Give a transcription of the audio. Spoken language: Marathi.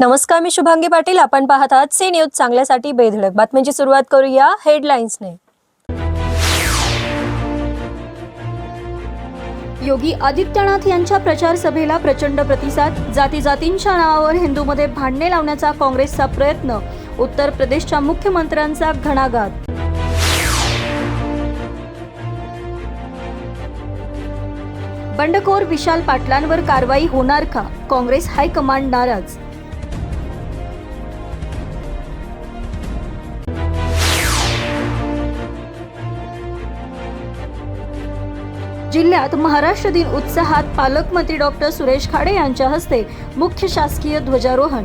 नमस्कार मी शुभांगी पाटील. आपण पाहत आहात सी न्यूज चांगल्यासाठी बेधडक. बातम्यांची सुरुवात करूया हेडलाईन्सने. योगी आदित्यनाथ यांच्या प्रचार सभेला प्रचंड प्रतिसाद. जाती जातींच्या नावावर हिंदूमध्ये भांडणे लावण्याचा काँग्रेसचा प्रयत्न. उत्तर प्रदेशच्या मुख्यमंत्र्यांचा घणाघात. बंडखोर विशाल पाटलांवर कारवाई होणार का? काँग्रेस हायकमांड नाराज. जिल्ह्यात महाराष्ट्र दिन उत्साहात पालकमंत्री डॉक्टर सुरेश खाडे यांच्या हस्ते मुख्य शासकीय ध्वजारोहण.